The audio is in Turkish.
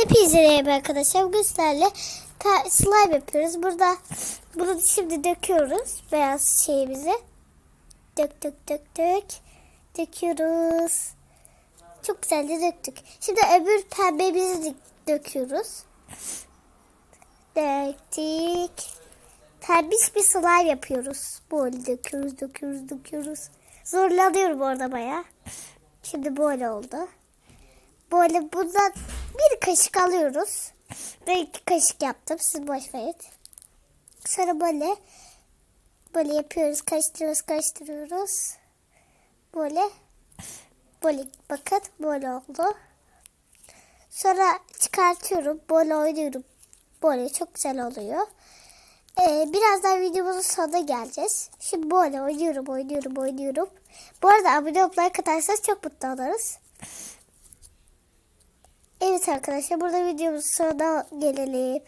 Hepinize merhaba arkadaşlar. Bugün sizlerle slime yapıyoruz. Burada bunu şimdi döküyoruz. Beyaz şeyimizi. Dök dök dök dök. Döküyoruz. Çok güzel de döktük. Şimdi öbür pembemizi döküyoruz. Döktük. Pembiş bir slime yapıyoruz. Böyle döküyoruz, döküyoruz, döküyoruz. Zorlanıyorum orada baya. Şimdi böyle oldu. Böyle bundan bir kaşık alıyoruz. Ben iki kaşık yaptım. Siz boş verin. Sonra böyle böyle yapıyoruz. Karıştırıyoruz, karıştırıyoruz. Böyle böyle bakın böyle oldu. Sonra çıkartıyorum. Böyle oynuyorum. Böyle çok güzel oluyor. Ee, birazdan videomuzun sonuna geleceğiz. Şimdi böyle oynuyorum, oynuyorum, oynuyorum. Bu arada abone olup like atarsanız çok mutlu oluruz. Evet arkadaşlar burada videomuzun sonuna gelelim.